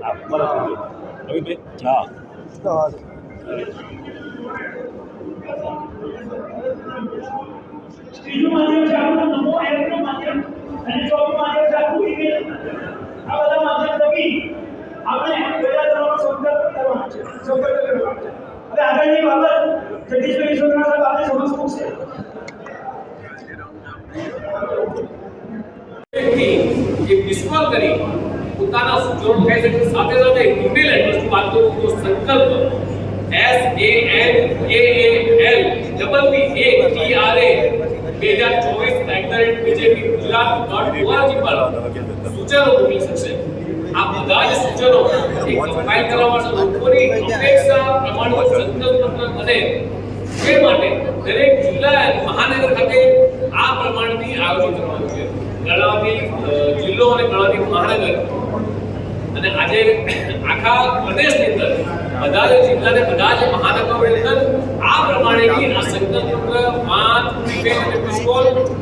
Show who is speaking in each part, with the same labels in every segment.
Speaker 1: હા,
Speaker 2: બરાબર. રવિભાઈ? હા
Speaker 1: ત્રીજું માધ્યમ છે આપણું નમો એપનું માધ્યમ અને ચોથું માધ્યમ છે આપણું email આ બધા માધ્યમ થકી આપણે પેલા તમારો સંપર્ક કરવાનો છે સંપર્ક કરવાનો છે હવે આગળની બાબત જગદીશભાઈ ઈશ્વરના સાહેબ આપણે સમક્ષ મૂકશે
Speaker 3: વ્યક્તિ જે વિશ્વાસ કરી પોતાના સૂચનો કહે છે કે સાથે સાથે ઈમેલ એડ્રેસ વાત કરું તો સંકલ્પ S A N A A L double P A T R A બે હજાર ચોવીસ at the rate BJP Gujarat dot org પર સૂચનો મોકલી શકશે આ બધા સૂચનો એક કમ્પાઇલ કરવા માટે લોકોની અપેક્ષા પ્રમાણે સંકલ્પ પત્ર બને. તે માટે દરેક જિલ્લા અને મહાનગર ખાતે આ પ્રમાણની આયોજન કરવાનું છે. ગણાવી જિલ્લો અને ગણાવી મહાનગર. અને આજે આખા પ્રદેશની અંદર બધા જ જિલ્લા અને બધા જ મહાનગરોની અંદર આ પ્રમાણેની આ સંકલ્પ વાન પ્રિપેર અને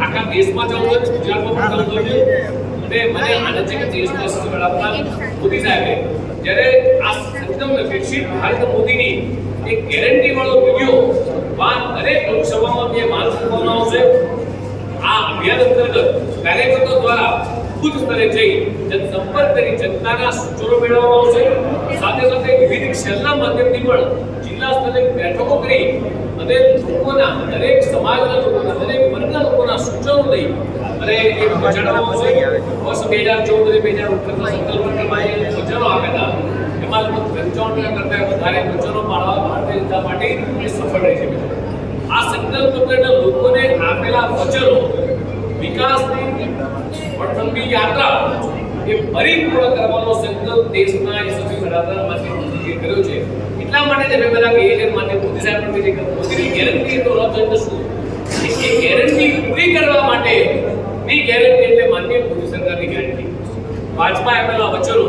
Speaker 3: આખા દેશમાં ચાલુ ગુજરાતમાં પણ ચાલુ છે અને મને આનંદ છે કે દેશના વડાપ્રધાન મોદી સાહેબે જ્યારે આ સંકલ્પ વિકસિત ભારત મોદીની એક ગેરંટી વાળો વીડિયો વાત દરેક લોકસભામાં જે માર્ગ કરવામાં આવશે. આ અભિયાન અંતર્ગત કાર્યકર્તાઓ દ્વારા બુથ સ્તરે જઈ જનસંપર્ક કરી જનતાના સૂચનો મેળવવામાં આવશે. સાથે સાથે વિવિધ ક્ષેત્રના માધ્યમથી પણ જિલ્લા સ્તરે બેઠકો કરી અને લોકોના દરેક સમાજના લોકોના દરેક વર્ગના લોકોના સૂચનો લઈ અને એ ભજનો વર્ષ બે હજાર ચૌદ અને બે હજાર ઓગણીસના સંકલ્પ પત્રમાં જે સૂચનો આપ્યા એમાં લગભગ પંચાવન કરતાં વધારે ભજનો પાળવા ભારતીય જનતા પાર્ટી સફળ રહી છે આ સંકલ્પ પત્રના લોકોને આપેલા વચનો વિકાસની પ્રથમની યાત્રા એ પરિપૂર્ણ કરવાનો સંકલ્પ દેશના યશસ્વી વડાપ્રધાન મોદીજીએ કર્યો છે. એટલા માટે અમે બધા કહીએ છીએ માન્ય મોદી સાહેબ મોદીની ગેરંટી તો રદ શું એ ગેરંટી પૂરી કરવા માટે ની ગેરંટી એટલે માન્ય મોદી સરકારની ગેરંટી ભાજપા આપેલા વચનો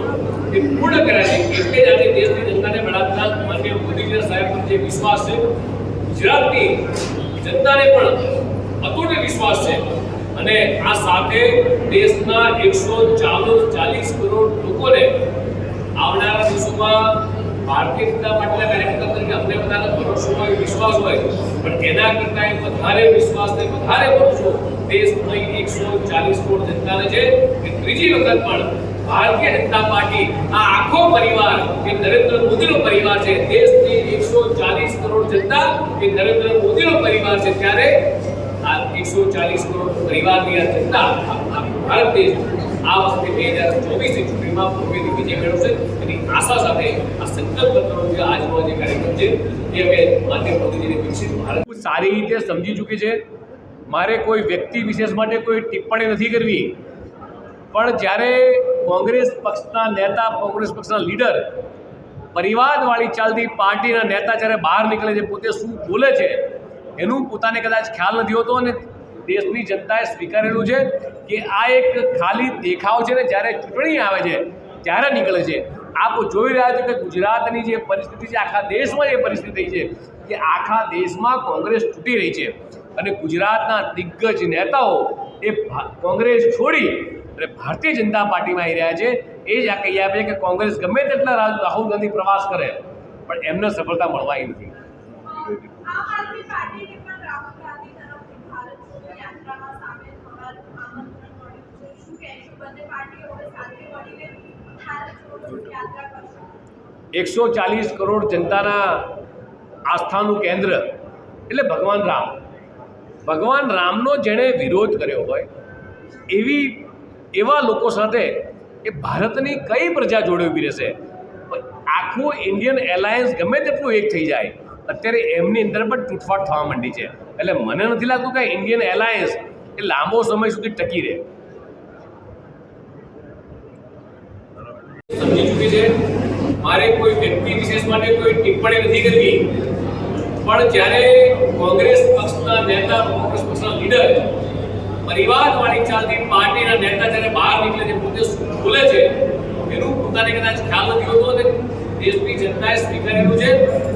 Speaker 3: એ પૂર્ણ કર્યા છે. એટલે જ આજે દેશની જનતાને વડાપ્રધાન માન્ય મોદીજી સાહેબ પર જે વિશ્વાસ છે, ગુજરાતની જનતાને પણ અતૂટ વિશ્વાસ છે. અને આ સાથે દેશના એકસો ચાલીસ કરોડ લોકોને આવનારા દિવસોમાં ભારતીય જનતા પાર્ટીના કાર્યકર્તા તરીકે અમને બધાને ભરોસો વિશ્વાસ હોય. પણ એના કરતાં વધારે વિશ્વાસ ને વધારે ભરોસો દેશની એકસો ચાલીસ કરોડ જનતાને છે કે ત્રીજી વખત પણ ભારતીય જનતા પાર્ટી આ આખો પરિવાર કે નરેન્દ્ર મોદીનો પરિવાર છે, દેશની એકસો ચાલીસ કરોડ જનતા કે નરેન્દ્ર મોદીનો પરિવાર છે, ત્યારે આ એકસો ચાલીસ કરોડ પરિવારની આ જનતા ભારત દેશ આ વખતે બે હજાર ચોવીસની ચૂંટણીમાં ભવ્યથી વિજય મેળવશે. એની આશા સાથે આ સંકલ્પ પત્રનો જે આજનો જે કાર્યક્રમ છે, એ અમે માન્ય મોદીજીને વિકસિત ભારત
Speaker 4: સારી રીતે સમજી ચૂકી છે. મારે કોઈ વ્યક્તિ વિશેષ માટે કોઈ ટિપ્પણી નથી કરવી. પણ જ્યારે કોંગ્રેસ પક્ષના નેતા, કોંગ્રેસ પક્ષના લીડર પરિવારવાળી ચાલતી પાર્ટીના નેતા જ્યારે બહાર નીકળે છે, પોતે શું બોલે છે, એનું પોતાને કદાચ ખ્યાલ નથી હોતો અને દેશની જનતાએ સ્વીકારેલું છે કે આ એક ખાલી દેખાવ છે ને, જ્યારે ચૂંટણી આવે છે, ત્યારે નીકળે છે. આપ જોઈ રહ્યા છો કે ગુજરાતની જે પરિસ્થિતિ છે, આખા દેશમાં જે પરિસ્થિતિ થઈ છે, કે આખા દેશમાં કોંગ્રેસ તૂટી રહી છે. અને ગુજરાતના દિગ્ગજ નેતાઓ એ કોંગ્રેસ છોડી અને ભારતીય જનતા પાર્ટીમાં આવી રહ્યા છે. એ જ આ કહી આપે છે કે કોંગ્રેસ ગમે તેટલા રાહુલ ગાંધી પ્રવાસ કરે પણ એમને સફળતા મળવાની નથી. એકસો ચાલીસ કરોડ જનતાના આસ્થાનું કેન્દ્ર એટલે ભગવાન રામ. ભગવાન રામનો જેણે વિરોધ કર્યો હોય, એવી, એવા લોકો સાથે એ ભારતની કઈ પ્રજા જોડે ઊભી રહેશે? આખું ઇન્ડિયન એલાયન્સ ગમે તેટલું એક થઈ જાય, અત્યારે એમની અંદર પણ તૂટફાટ થવા માંડી છે. એટલે મને નથી લાગતું કે ઇન્ડિયન એલાયન્સ એ લાંબો સમય સુધી ટકી રહે.
Speaker 3: સમજી ચૂકી છે? મારે કોઈ વ્યક્તિ વિશેષ માટે કોઈ ટિપ્પણી નથી કરવી. પણ જ્યારે કોંગ્રેસ પક્ષના નેતા, કોંગ્રેસ પક્ષના લીડર પરિવારવાળી ચાલતી પાર્ટીના નેતા જ્યારે બહાર નીકળે છે, પોતે શું બોલે છે, એનું પોતાને કદાચ ખ્યાલ નથી હોતો અને દેશની જનતાએ સ્વીકારેલું છે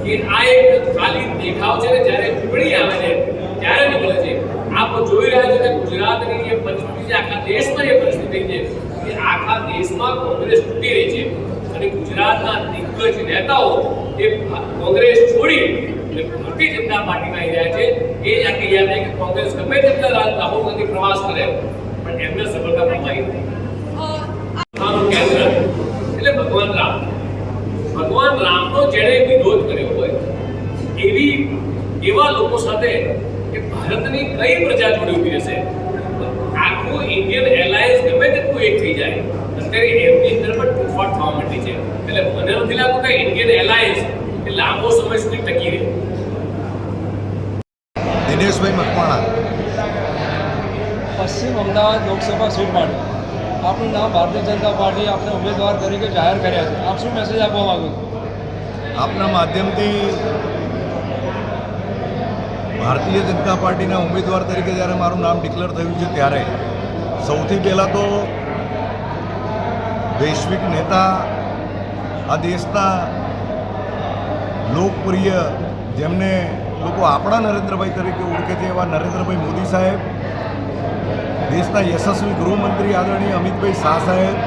Speaker 3: કે આ એક ખાલી દેખાવ છે ને જ્યારે ચૂંટણી આવે છે, ત્યારે નીકળે છે. આપ જોઈ રહ્યા છો કે ગુજરાતની જે પરિસ્થિતિ છે, આખા દેશમાં જે પરિસ્થિતિ છે કે આખા દેશમાં કોંગ્રેસ તૂટી રહી છે અને ગુજરાતના દિગ્ગજ નેતાઓ એ કોંગ્રેસ છોડી ભારતીય જનતા પાર્ટીમાં આવી રહ્યા છે, એ જ યાદ કે કોંગ્રેસ ગમે તેટલા રાહુલ ગાંધી પ્રવાસ કરે, પણ એમને સફળતા મળવાની નથી. એટલે ભગવાન રામ. ભગવાન રામનો જેણે વિરોધ કર્યો હોય, એવી, એવા લોકો સાથે કે ભારતની કઈ પ્રજા જોડે ઊભી રહેશે? આખું ઇન્ડિયન એલાયન્સ ગમે તેટલું એક થઈ જાય, અત્યારે એમની અંદર પણ તૂટફાટ થવા માંડી છે. એટલે મને નથી લાગતું કે ઇન્ડિયન એલાયન્સ એ લાંબો સમય સુધી ટકી રહે.
Speaker 5: દિનેશભાઈ મકવાણા.
Speaker 6: પશ્ચિમ અમદાવાદ લોકસભા સીટ માટે. આપનું નામ ભારતીય જનતા પાર્ટી આપણે ઉમેદવાર તરીકે જાહેર કર્યા છે. આપ શું મેસેજ આપવા માંગો છો?
Speaker 5: આપના માધ્યમથી ભારતીય જનતા પાર્ટીના ઉમેદવાર તરીકે જ્યારે મારું નામ ડિક્લેર થયું છે ત્યારે સૌથી પહેલાં તો વૈશ્વિક નેતા આ દેશના લોકપ્રિય જેમને લોકો આપણા નરેન્દ્રભાઈ તરીકે ઓળખે છે એવા નરેન્દ્રભાઈ મોદી સાહેબ, દેશના યશસ્વી ગૃહમંત્રી આદરણીય અમિતભાઈ શાહ સાહેબ,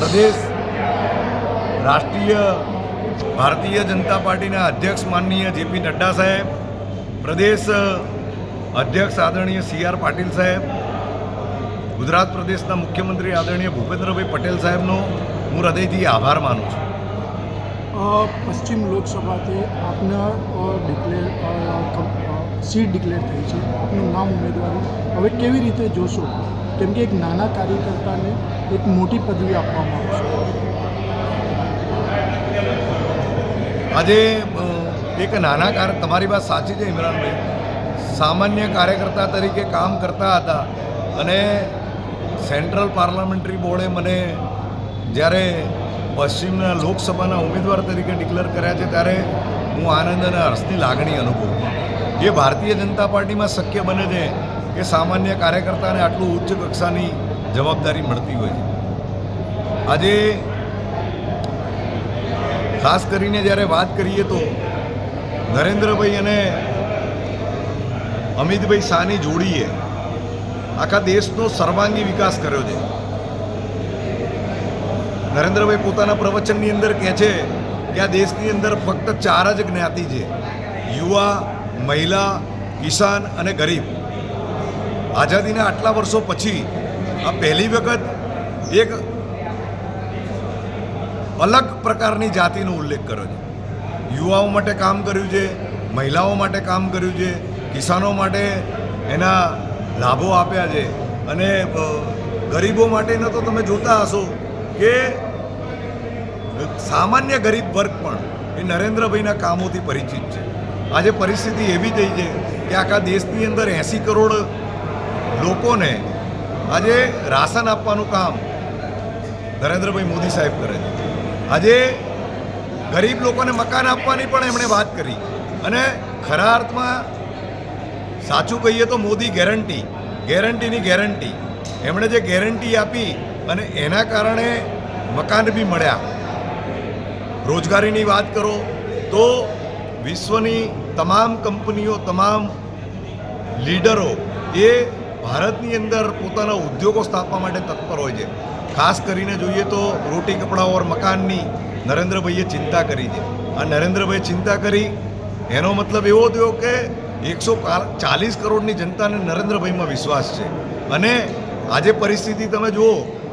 Speaker 5: પ્રદેશ રાષ્ટ્રીય ભારતીય જનતા પાર્ટીના અધ્યક્ષ માનનીય જેપી નડ્ડા સાહેબ, પ્રદેશ અધ્યક્ષ આદરણીય સી આર પાટીલ સાહેબ, ગુજરાત પ્રદેશના મુખ્યમંત્રી આદરણીય ભૂપેન્દ્રભાઈ પટેલ સાહેબનો હું હૃદયથી આભાર માનું છું.
Speaker 7: પશ્ચિમ લોકસભાથી આપના ડિક્લેર સીટ ડિક્લેર થઈ છે. આપનું નામ ઉમેદવારી. હવે કેવી રીતે જોશો? કેમ કે એક નાના કાર્યકર્તાને એક મોટી પદવી આપવામાં આવશે.
Speaker 5: આજે એક નાના કાર, તમારી વાત સાચી છે, ઇમરાનભાઈ. સામાન્ય કાર્યકર્તા તરીકે કામ કરતા હતા અને સેન્ટ્રલ પાર્લામેન્ટરી બોર્ડે મને જ્યારે પશ્ચિમના લોકસભાના ઉમેદવાર તરીકે ડિક્લેર કર્યા છે ત્યારે હું આનંદ અને હર્ષની લાગણી અનુભવું જે ભારતીય જનતા પાર્ટીમાં શક્ય બને છે કે સામાન્ય કાર્યકર્તાને આટલું ઉચ્ચ કક્ષાની જવાબદારી મળતી હોય છે. આજે ખાસ કરીને જ્યારે વાત કરીએ તો નરેન્દ્રભાઈ અને અમિતભાઈ શાહની જોડીએ આખા દેશનો સર્વાંગી વિકાસ કર્યો છે. નરેન્દ્રભાઈ પોતાના પ્રવચનની અંદર કહે છે કે આ દેશની અંદર ફક્ત ચાર જ જ્ઞાતિ છે. યુવા, મહિલા, કિસાન અને ગરીબ. આઝાદીના આટલા વર્ષો પછી આ પહેલી વખત એક અલગ પ્રકારની જાતિનો ઉલ્લેખ કર્યો છે. યુવાઓ માટે કામ કર્યું છે, મહિલાઓ માટે કામ કર્યું છે, કિસાનો માટે એના લાભો આપ્યા છે. અને ગરીબો માટેના તો તમે જોતા હશો કે સામાન્ય ગરીબ વર્ગ પણ એ નરેન્દ્રભાઈના કામોથી પરિચિત છે. આજે પરિસ્થિતિ એવી થઈ છે કે આખા દેશની અંદર એંસી કરોડ લોકોને આજે રાશન આપવાનું કામ નરેન્દ્રભાઈ મોદી સાહેબ કરે છે. આજે ગરીબ લોકોને મકાન આપવાની પણ એમણે વાત કરી. અને ખરા અર્થમાં સાચું કહીએ તો મોદી ગેરંટી, ગેરંટીની ગેરંટી. એમણે જે ગેરંટી આપી અને એના કારણે મકાન બી મળ્યા. રોજગારીની વાત કરો તો વિશ્વની તમામ કંપનીઓ, તમામ લીડરો એ ભારતની અંદર પોતાના ઉદ્યોગો સ્થાપવા માટે તત્પર હોય છે. ખાસ કરીને જોઈએ તો રોટી, કપડા મકાનની નરેન્દ્રભાઈએ ચિંતા કરી છે. આ નરેન્દ્રભાઈએ ચિંતા કરી, એનો મતલબ એવો થયો કે એકસો ચાલીસ કરોડની જનતાને નરેન્દ્રભાઈમાં વિશ્વાસ છે. અને આજે પરિસ્થિતિ તમે જુઓ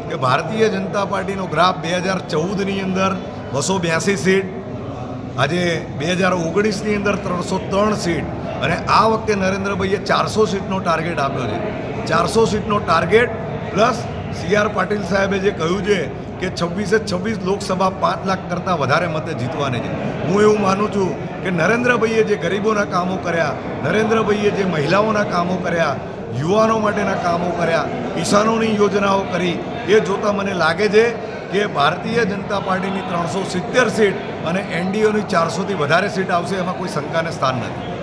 Speaker 5: કે ભારતીય જનતા પાર્ટીનો ગ્રાફ બે હજાર ચૌદની અંદર બસો બ્યાસી સીટ, આજે બે હજાર ઓગણીસની અંદર ત્રણસો ત્રણ સીટ અને આ વખતે નરેન્દ્રભાઈએ ચારસો સીટનો ટાર્ગેટ આપ્યો છે. ચારસો સીટનો target plus C R Patil સાહેબે જે કહ્યું છે કે છવ્વીસે છવ્વીસ લોકસભા પાંચ લાખ કરતાં વધારે મતે જીતવાની છે. હું એવું માનું છું કે નરેન્દ્રભાઈએ જે ગરીબોના કામો કર્યા, નરેન્દ્રભાઈએ જે મહિલાઓના કામો કર્યા યુવાનો માટેના કામો કર્યા, કિસાનોની યોજનાઓ કરી. એ જોતાં મને લાગે છે કે ભારતીય જનતા પાર્ટીની ત્રણસો સિત્તેર સીટ અને એનડીઓની ચારસોથી વધારે સીટ આવશે એમાં કોઈ શંકાને સ્થાન નથી.